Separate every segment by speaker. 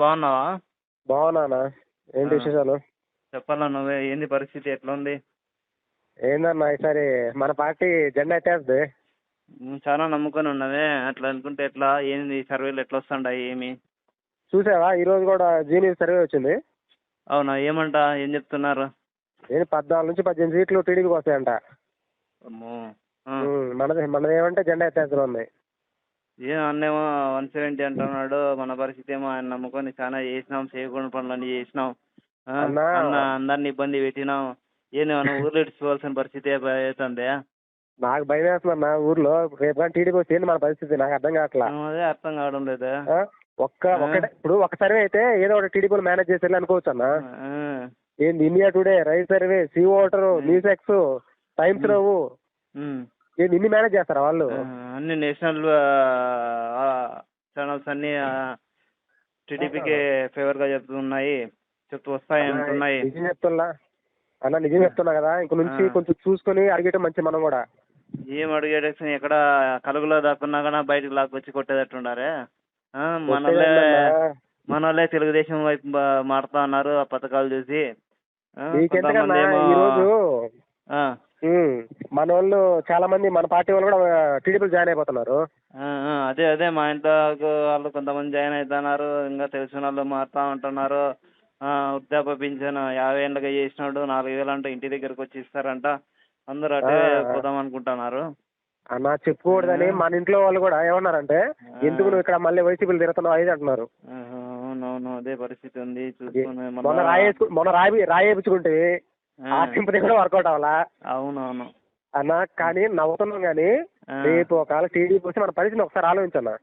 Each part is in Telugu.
Speaker 1: బాగున్నావా?
Speaker 2: బాగున్నానా ఏంటి. విశేషాలు?
Speaker 1: చెప్పాలా నువ్వే ఏంది పరిస్థితి? ఎట్లా ఉంది
Speaker 2: ఏందన్నా ఈసారి మన పార్టీ జెండా ఎత్తేస్తుంది.
Speaker 1: ఉమ్, చాలా నమ్ముకొని ఉన్నవే. అట్లా అనుకుంటే ఎట్లా? ఏంది సర్వేలు ఎట్లా వస్తుండాయి ఏమి?
Speaker 2: చూసావా? ఈ రోజు కూడా జీనియస్ సర్వే వచ్చింది.
Speaker 1: అవునా? ఏమంట? ఏం చెప్తున్నారు?
Speaker 2: ఏంటి పద్నాలుగు నుంచి పద్దెనిమిది సీట్లు టీడీపీకి వస్తాయంట.
Speaker 1: అమ్మో. ఆ.
Speaker 2: ఉమ్, మనది మనది ఏమంటే జెండా ఎత్తేస్తుంది
Speaker 1: ఏం అన్నేమో వన్ సెవెంటీ అంటున్నాడు మన పరిస్థితి ఏమో ఆయన నమ్ముకొని చాలా చేసినాం చేయకూడని పనులన్నీ చేసినాం ఆ,
Speaker 2: అన్నా.
Speaker 1: అన్న అందరిని ఇబ్బంది పెట్టినాం ఏంది మనం ఊర్లో ఇడ్చుకోవాల్సిన పరిస్థితి అవుతుంది
Speaker 2: నాకు భయం వేస్తుందన్న ఊర్లో రేపు కానీ టీడీపీ వస్తే ఏంది మన పరిస్థితి నాకు అర్థం కావట్లా
Speaker 1: అదే అర్థం కావడం లేదు
Speaker 2: ఆ? ఒక్క
Speaker 1: ఆ.
Speaker 2: ఒకటే ఇప్పుడు ఒక సర్వే అయితే ఏదో ఒకటి టీడీపీలో మేనేజ్ చేసేయాలి అనుకోవచ్చు అన్న
Speaker 1: ఆ,
Speaker 2: ఏంది India today rise survey C voter
Speaker 1: um.
Speaker 2: News X times
Speaker 1: um. Um.
Speaker 2: ఇన్ని మేనేజ్ చేస్తారా వాళ్ళు?
Speaker 1: అన్ని నేషనల్ ఛానల్స్ అన్ని టీడీపీకి ఫేవర్గా చెప్తున్నాయి. చెప్తూ వస్తాయి అంటున్నాయి.
Speaker 2: నిజం చెప్తున్నా. అన్న నిజం చెప్తున్నా కదా. ఇంక నుంచి. కొంచెం చూసుకొని అడిగేయటం మంచి మనం కూడా.
Speaker 1: ఏం అడిగేటేసి ఎక్కడ కలుగులో దాక్కున్నా కానీ బయటకు లాక్కొచ్చి మనోళ్ళే
Speaker 2: కొట్టేదన్నా,
Speaker 1: మనోళ్ళే తెలుగుదేశం వైపు మారుతా ఉన్నారు ఆ పథకాలు చూసి.
Speaker 2: మన వాళ్ళు చాలా మంది మన పార్టీ వాళ్ళు కూడా టీడీపీలో జాయిన్ అయిపోతున్నారు.
Speaker 1: అదే అదే మా ఇంట్లో వాళ్ళు కొంతమంది జాయిన్ అవుతున్నారు ఇంకా తెలిసిన వాళ్ళు మారుతా ఉంటున్నారు. ఆ, వృద్ధాప్య పింఛన్ యాభై ఏళ్ళకి చేసినాడు నాలుగు వేలు అంటే ఇంటి దగ్గరకు వచ్చి ఇస్తారంట. అందరూ అటే. పోదాం అనుకుంటున్నారు.
Speaker 2: అన్న చెప్పుకూడదని. మన ఇంట్లో వాళ్ళు కూడా ఏమన్నారంటే. ఎందుకు నువ్వు ఇక్కడ మళ్ళీ వైసీపీలు తిరుగుతున్నావు? అది అంటున్నారు.
Speaker 1: అవునవును అదే పరిస్థితి ఉంది. చూసుకుని
Speaker 2: మొన్న రాయేసుకు మొన్న రాయి రాయేపించుకుంటే
Speaker 1: ఆ,
Speaker 2: ఆ. సింపతి కూడా వర్కౌట్ అవ్వాలా?
Speaker 1: అవునవును.
Speaker 2: అన్న కానీ నవ్వుతున్నాం కానీ. రేపు ఒకవేళ టీడీపీ వస్తే మన పరిస్థితిని ఒకసారి ఆలోచించన్నా.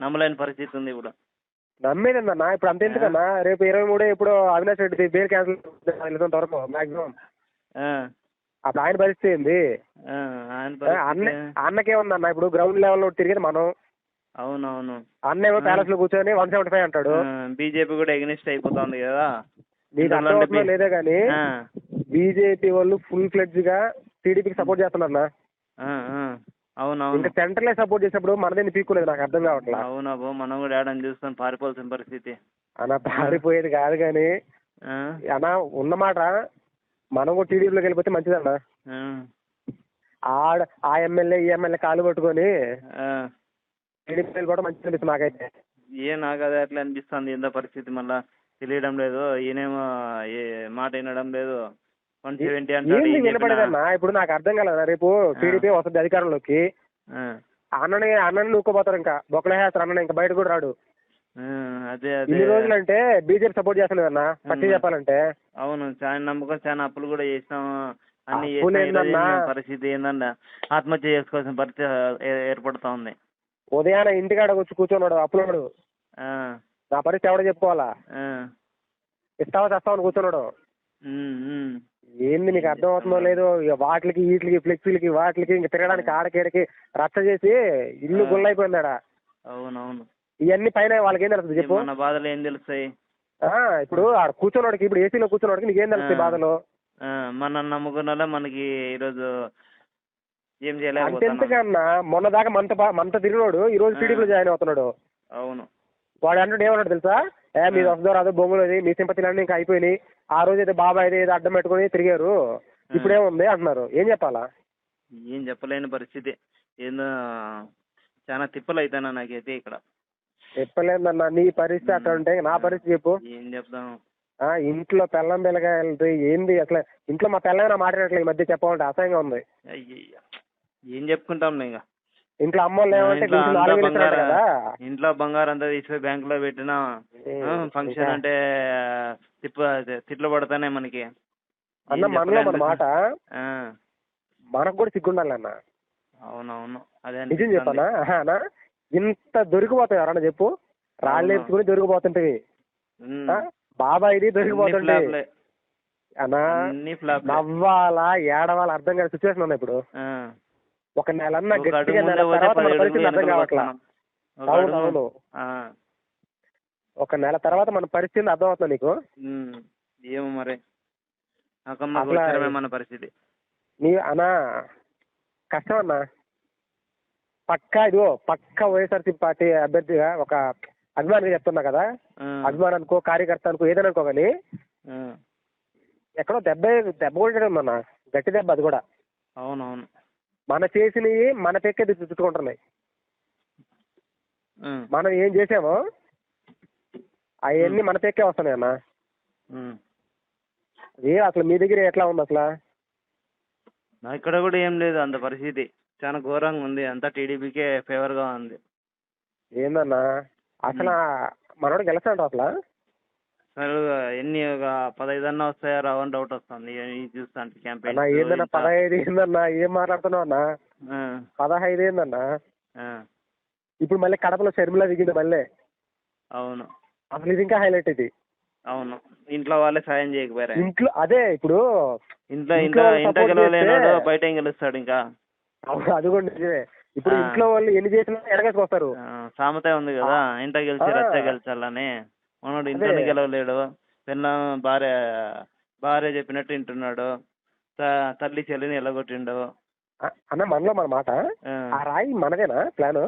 Speaker 1: నమ్మలేని పరిస్థితి ఉంది ఇప్పుడు.
Speaker 2: నమ్మేదన్న ఇప్పుడు అంత ఎందుకన్నా? రేపు ఇరవై మూడే ఇప్పుడు అవినాష్ రెడ్డి బెయిల్ క్యాన్సిల్ వరకు మాక్సిమం. అప్పుడు ఆయన పరిస్థితి ఏంది? అన్న అన్నకేముందన్న? ఇప్పుడు గ్రౌండ్ లెవెల్లో తిరిగేది మనం.
Speaker 1: అవునవును.
Speaker 2: అన్న ఏమో ప్యాలెస్లో కూర్చొని వన్ సెవెంటీ ఫైవ్ అంటాడు
Speaker 1: బీజేపీ కూడా ఎగ్నిస్ట్ అయిపోతుంది కదా.
Speaker 2: నీకు లేదే
Speaker 1: ఆ,
Speaker 2: బీజేపీ వాళ్ళు ఫుల్ ఫ్లెడ్జ్గా టీడీపీకి సపోర్ట్
Speaker 1: ఆ, అవునవును.
Speaker 2: ఇంకా సెంట్రల్ సపోర్ట్ చేసినప్పుడు మనదేని పీక్కులేదు నాకు అర్థం కావట్లా.
Speaker 1: అవునబ్బో మనం కూడా ఏడని చూస్తాం పారిపోవాల్సిన పరిస్థితి.
Speaker 2: అన్న పారిపోయేది కాదు కానీ అన్న ఉన్నమాట మనం కూడా టీడీపీలోకి వెళ్ళిపోతే మంచిదన్న. ఆడ ఆ ఎమ్మెల్యే ఈ ఎమ్మెల్యే కాలు పట్టుకొని. టీడీపీ కూడా మంచిది అనిపిస్తుంది నాకైతే.
Speaker 1: ఏ నాకు అదే అట్లా అనిపిస్తుంది. ఏందో పరిస్థితి మళ్ళా. తెలియడం లేదు ఈయనేమో ఏ మాట వినడం లేదు. వన్ సెవెంటీ
Speaker 2: ఏంది వినపడేదన్న? ఇప్పుడు నాకు అర్థం కాలేదా రేపు టీడీపీ వస్తుంది అధికారంలోకి. అన్నని అన్నని నూక్కోపోతారు ఇంకా. బొక్కలేస్తారు అన్న ఇంకా బయట కూడా రాడు.
Speaker 1: అదే
Speaker 2: ఇన్ని
Speaker 1: అదే.
Speaker 2: రోజులు అంటే బీజేపీ సపోర్ట్ చేస్తలేదు అన్న పచ్చి
Speaker 1: ఉమ్.
Speaker 2: చెప్పాలంటే.
Speaker 1: అవును చాలా నమ్మకం చాలా అప్పులు కూడా చేసినాం. అన్ని
Speaker 2: అప్పులు ఏందన్నా?
Speaker 1: పరిస్థితి ఏందన్నా ఆత్మహత్య చేసుకోవాల్సిన పరిస్థితి ఏ- ఏర్పడుతా ఉంది.
Speaker 2: ఉదయాన ఇంటికాడ వచ్చి కూర్చున్నాడు అప్పులోడు.
Speaker 1: ఆ,
Speaker 2: నా పరిస్థితి ఎవడో చెప్పుకోవాలా? ఇస్తావా తెస్తావని కూర్చున్నాడు. ఏంది నీకు అర్థం అవుతుందో లేదో వాటికి వీటికి ఫ్లెక్సీలకి వాటికి ఇంక తిరగడానికి ఆడకేడకి రచ్చ చేసి ఇల్లు. గుల్లైపోయిందాడ
Speaker 1: అవునవును.
Speaker 2: ఇవన్నీ పైన వాళ్ళకి ఏం తెలుస్తుంది చెప్పు?
Speaker 1: మన బాధలు ఏం తెలుస్తాయి?
Speaker 2: ఆ, ఇప్పుడు ఆడ కూర్చున్నోడికి ఇప్పుడు ఏసీలో కూర్చున్నోడికి నీకేం తెలుస్తాయి. బాధలు?
Speaker 1: మన నమ్ముకున్న మనకి ఈరోజు ఏం
Speaker 2: అంటే
Speaker 1: చేయలేకపోతున్నాం.
Speaker 2: ఎందుకన్నా మొన్న దాకా మనతో మనతో తిరిగినోడు ఈ రోజు. టీడీపీలో జాయిన్ అవుతున్నాడు.
Speaker 1: అవును.
Speaker 2: వాడు అంటాడు ఏమన్నాడు తెలుసా? ఏ
Speaker 1: ఆ.
Speaker 2: వస్తుందో రాదో బొంగులది మీ సింపతిలన్నీ ఇంకా అయిపోయినాయి. ఆ రోజు అయితే బాబాయ్ ఏదో అడ్డం పెట్టుకొని తిరిగారు. ఇప్పుడేముంది? అంటున్నారు. ఏం చెప్పాలా?
Speaker 1: ఏం చెప్పలేని పరిస్థితి. ఏందో చాలా తిప్పలు అవుతానా నాకైతే ఇక్కడ.
Speaker 2: చెప్పలేదన్నా నీ పరిస్థితి అట్లా ఉంటే నా పరిస్థితి చెప్పు.
Speaker 1: ఏం చెప్దాం?
Speaker 2: ఆ ఇంట్లో పెళ్ళం పిల్లకాయలతో ఏంది అసలు? ఇంట్లో మా పిల్లగా మాట్లాడట్లేదు ఈ మధ్య చెప్పాలంటే అసహ్యంగా ఉంది.
Speaker 1: అయ్యయ్య. ఏం చెప్పుకుంటాం ఇంకా?
Speaker 2: ఇంట్లో అమ్మోళ్ళు
Speaker 1: ఇంట్లో
Speaker 2: నాలుగు వేలు
Speaker 1: బంగారం
Speaker 2: కదా
Speaker 1: ఇంట్లో బంగారం అంతా తీసుకుపోయి బ్యాంక్లో పెట్టినా ఫంక్షన్. అంటే తిప్ప తిట్లు పడతానే మనకి
Speaker 2: అన్న మనలో మన మాట
Speaker 1: ఆ,
Speaker 2: మనకు కూడా సిగ్గుండాలన్న
Speaker 1: అవునవును అదే
Speaker 2: నిజం. చెప్పనా అన్న ఇంత దొరికిపోతాయి ఎవరన్నా చెప్పు రాళ్ళు. ఎత్తుకుని దొరికిపోతుంటవి? బాబాయిది
Speaker 1: అన్ని
Speaker 2: దొరికిపోతుంటే. అన్నా
Speaker 1: అన్ని.
Speaker 2: నవ్వాలా ఏడవాలా అర్థం కాని సిచ్యువేషన్ ఉంది ఇప్పుడు. ఒక గట్టిగా నెల తర్వాత మన పరిస్థితి అర్థం కావట్లా.
Speaker 1: ఒక
Speaker 2: అవును అవును. ఒక నెల తర్వాత మన పరిస్థితి అర్థం అవుతుంది నీకు.
Speaker 1: ఏమో మరి. మన పరిస్థితి.
Speaker 2: నీ అన్నా కష్టం అన్నా. పక్కా ఇదిగో పక్కా వైఎస్ఆర్సీపీ పార్టీ అభ్యర్థిగా ఒక అభిమానిగా చెప్తున్నా కదా. అభిమానం అనుకో కార్యకర్త అనుకో ఏదైనా అనుకో కానీ ఎక్కడో దెబ్బ దెబ్బ కొట్టడం మన గట్టి దెబ్బ అది కూడా.
Speaker 1: అవునవును.
Speaker 2: మన చేసినవి మన పెక్కే తిట్టుకుంటున్నాయి మనం ఏం చేసామో అవన్నీ మన పెక్కే వస్తున్నాయి అన్న. ఏ అసలు మీ దగ్గర ఎట్లా ఉంది అసలు?
Speaker 1: నా ఇక్కడ కూడా ఏం లేదు అంత పరిస్థితి. చాలా ఘోరంగా ఉంది అంతా టీడీపీకే ఫేవర్గా ఉంది.
Speaker 2: ఏందన్నా? అసలు మనోడు గెలుస్తాడు అసలు?
Speaker 1: ఎన్ని ఒక పదహైదు అన్న వస్తాయా రావని డౌట్ వస్తుంది. ఇది చూస్తాంటే క్యాంపెయిన్
Speaker 2: అన్నా ఏందన్నా పదహైదు ఏందన్నా ఏం మాట్లాడుతున్నావు అన్నా? పదహైదు ఏందన్నా? ఇప్పుడు మళ్ళీ కడపలో షర్మిల దిగింది మళ్ళీ.
Speaker 1: అవును.
Speaker 2: అసలు ఇది ఇంకా హైలైట్ ఇది.
Speaker 1: అవును. ఇంట్లో వాళ్ళే సాయం చేయకపోయారు?
Speaker 2: ఇంట్లో అదే ఇప్పుడు
Speaker 1: ఇంట్లో
Speaker 2: ఇంట్లో
Speaker 1: ఇంట్లో గెలవలేనాడు బయట ఏం గెలుస్తాడు ఇంకా?
Speaker 2: అవును, అది కూడా నిజమే. ఇప్పుడు. ఇంట్లో వాళ్ళు ఎన్ని చేసినా ఎడగేసుకొస్తారు
Speaker 1: ఆ, సామెత ఉంది కదా ఇంట గెలిచి. రచ్చ గెలిచాలని. మనోడు ఇంట్లోనే
Speaker 2: అదే.
Speaker 1: గెలవలేడు పిల్ల భార్య భార్య చెప్పినట్టు వింటున్నాడు త- తల్లి చెల్లిని ఎల్లగొట్టిండు
Speaker 2: అన్న మనలో మన మాట
Speaker 1: ఆ.
Speaker 2: ఆ రాయి మనదేనా ప్లాన్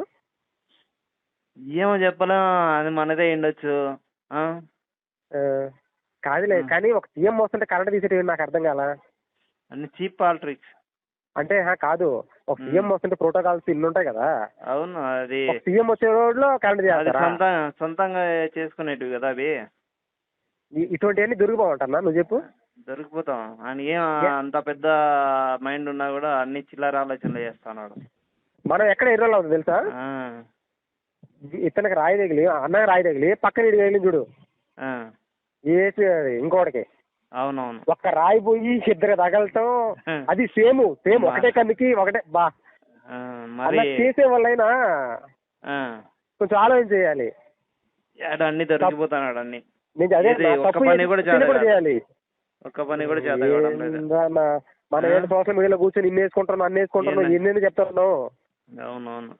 Speaker 1: ఏమో చెప్పలేం అది మనదే ఉండొచ్చు ఆ?
Speaker 2: కాదులే
Speaker 1: ఆ.
Speaker 2: కానీ ఒక సీఎం వస్తుంటే కరెంట్ తీసేటి నాకు అర్థం కాల
Speaker 1: అన్ని చీప్ పాలిటిక్స్
Speaker 2: అంటే కాదు. ఒక. సీఎం వస్తుంటే ప్రోటోకాల్స్ ఇన్ని ఉంటాయి కదా.
Speaker 1: అవును అది
Speaker 2: సీఎం వచ్చే రోజులో కరెంట్ చేస్తారా?
Speaker 1: సొంత సొంతంగా చేసుకునేటివి కదా అవి.
Speaker 2: ఇ- ఇటువంటివన్నీ దొరికిపోమంటన్నా నువ్వు చెప్పు.
Speaker 1: దొరికిపోతాం. ఆయన ఏం అంత పెద్ద మైండ్ ఉన్నా కూడా అన్ని చిల్లర ఆలోచనలు చేస్తున్నాడు.
Speaker 2: మనం ఎక్కడ ఎర్రలు అవుతుంది తెలుసా? ఇతనికి రాయి తగిలి అన్నకి రాయి తగిలి పక్కన తగిలి చూడు. వేసి ఇంకోటికి.
Speaker 1: అవునవును.
Speaker 2: ఒక్క రాయి పోయి ఇద్దరు తగలటం అది సేమ్ సేమ్. ఒకటే కన్నుకి ఒకటే బా. అలా
Speaker 1: మరి
Speaker 2: చేసే వాళ్ళైనా కొంచెం ఆలోచన చేయాలి.
Speaker 1: అన్ని దొరికిపోతున్నాడు అన్ని ఒక్క పని కూడా
Speaker 2: చేయాలి
Speaker 1: ఒక్క పని కూడా
Speaker 2: మనం? ఏంటి సోషల్ మీడియాలో కూర్చొని ఇన్ని వేసుకుంటున్నాం అన్ని వేసుకుంటున్నాం
Speaker 1: ఏంది?
Speaker 2: ఎన్ని చెప్తున్నావు?
Speaker 1: అవునవును.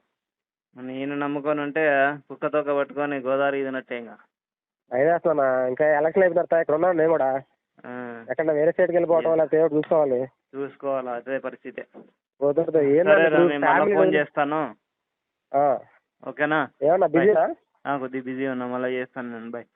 Speaker 1: నేను నమ్ముకొని ఉంటే కుక్క తోక పట్టుకొని గోదావరి ఇదినట్టే ఇంకా
Speaker 2: అయినా అసలు ఇంకా ఎలక్షన్ అయిపోయిన తర్వాత ఇక్కడ ఉన్నాను నేను కూడా. ఎక్కడ వేరే స్టేట్కి వెళ్ళిపోవటం లేకపోతే చూసుకోవాలి?
Speaker 1: చూసుకోవాలి అదే పరిస్థితి.
Speaker 2: కుదరదు. ఏంటంటే
Speaker 1: ఫోన్ చేస్తాను. ఓకేనా?
Speaker 2: ఏమన్నా బిజీనా
Speaker 1: కొద్దిగా బిజీ ఉన్నా మళ్ళీ చేస్తాను నేను. బాయ్